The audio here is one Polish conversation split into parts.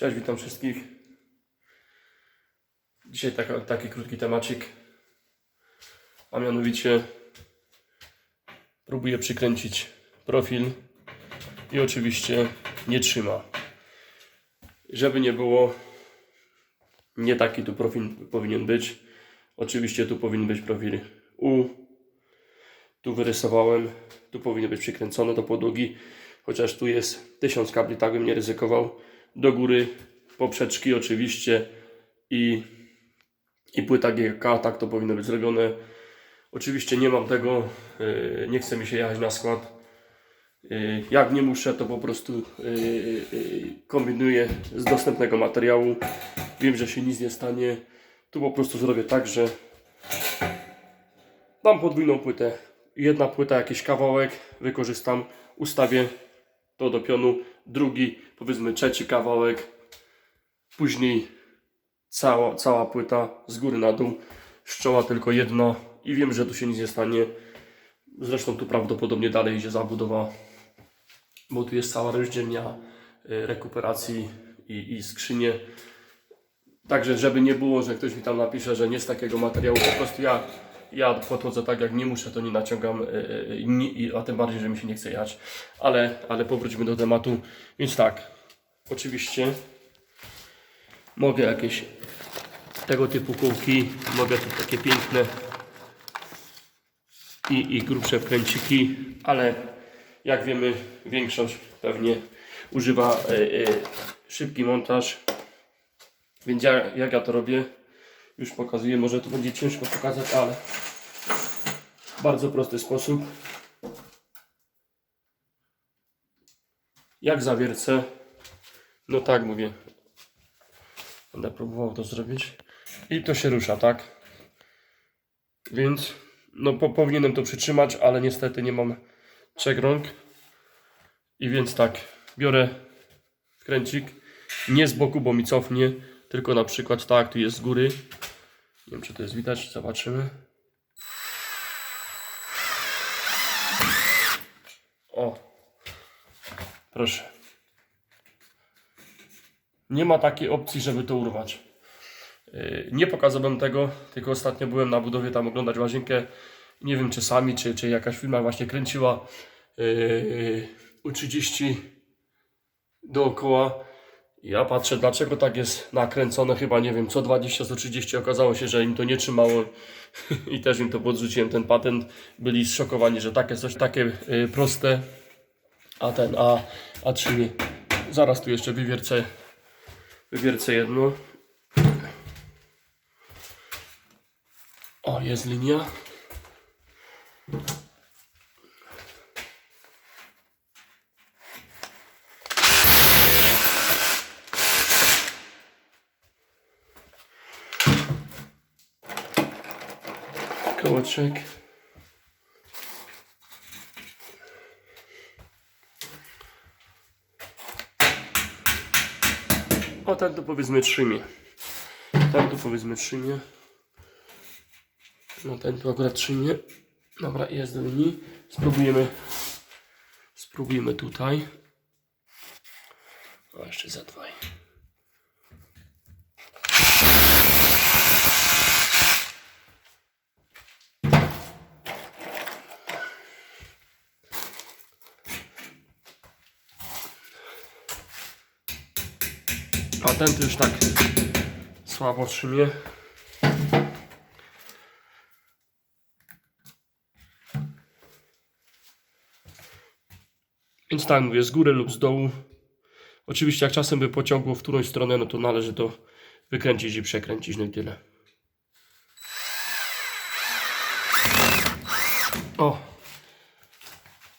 Cześć, witam wszystkich. Dzisiaj taki krótki temacik, a mianowicie próbuję przykręcić profil i oczywiście nie trzyma. Żeby nie było, nie taki tu profil powinien być. Oczywiście tu powinien być profil U. Tu wyrysowałem, tu powinien być przykręcone do podłogi, chociaż tu jest 1000 kabli, tak bym nie ryzykował. Do góry poprzeczki oczywiście i, i płyta GK, tak to powinno być zrobione. Oczywiście nie mam tego, yy, nie chce mi się jechać na skład. Yy, Jak nie muszę, to po prostu yy, kombinuję z dostępnego materiału. Wiem, że się nic nie stanie. Tu po prostu zrobię tak, że dam podwójną płytę. Jedna płyta, jakiś kawałek wykorzystam, ustawię to do pionu. Drugi, powiedzmy trzeci kawałek. Później cała, cała płyta z góry na dół. Szczoła tylko jedna i wiem, że tu się nic nie stanie. Zresztą tu prawdopodobnie dalej idzie zabudowa, bo tu jest cała rozdzielnia y, rekuperacji i, i skrzynie. Także, żeby nie było, że ktoś mi tam napisze, że nie z takiego materiału, po prostu ja, ja podchodzę tak, jak nie muszę, to nie naciągam, y, y, i- a tym bardziej, że mi się nie chce jechać. Ale, ale powróćmy do tematu. Więc tak, oczywiście mogę jakieś tego typu kółki, mogę tu takie piękne i, i grubsze wkręciki, ale jak wiemy, większość pewnie używa y, y, szybki montaż. Więc ja, jak ja to robię, już pokazuję, może to będzie ciężko pokazać, ale bardzo prosty sposób. Jak zawiercę, no tak mówię, będę próbował to zrobić i to się rusza, tak? Więc no po, powinienem to przytrzymać, ale niestety nie mam trzech rąk i więc tak, biorę wkręcik, nie z boku, bo mi cofnie, tylko na przykład tak, tu jest z góry. Nie wiem, czy to jest widać, zobaczymy. O, proszę. Nie ma takiej opcji, żeby to urwać. Yy, Nie pokazałbym tego, tylko ostatnio byłem na budowie tam oglądać łazienkę. Nie wiem, czy sami, czy, czy jakaś firma właśnie kręciła yy, U30 dookoła. Ja patrzę, dlaczego tak jest nakręcone, chyba nie wiem, co 20, co 30. Okazało się, że im to nie trzymało i też im to podrzuciłem ten patent. Byli zszokowani, że takie coś takie y, proste, a ten, a, a trzy. Zaraz tu jeszcze wywiercę, wywiercę jedno. O, jest linia. Kołeczek. O, ten tu powiedzmy trzymie. Ten tu powiedzmy trzymie. No ten tu akurat trzymie. Dobra, jest do linii. Spróbujemy. Spróbujemy tutaj. O, jeszcze za dwaj. A ten tu już tak słabo trzymie. Więc tak mówię, z góry lub z dołu. Oczywiście jak czasem by pociągło w którąś stronę, no to należy to wykręcić i przekręcić, no i tyle. O!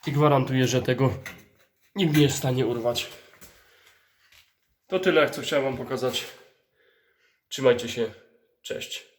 I gwarantuję, że tego nikt nie jest w stanie urwać. To tyle, co chciałem Wam pokazać. Trzymajcie się. Cześć.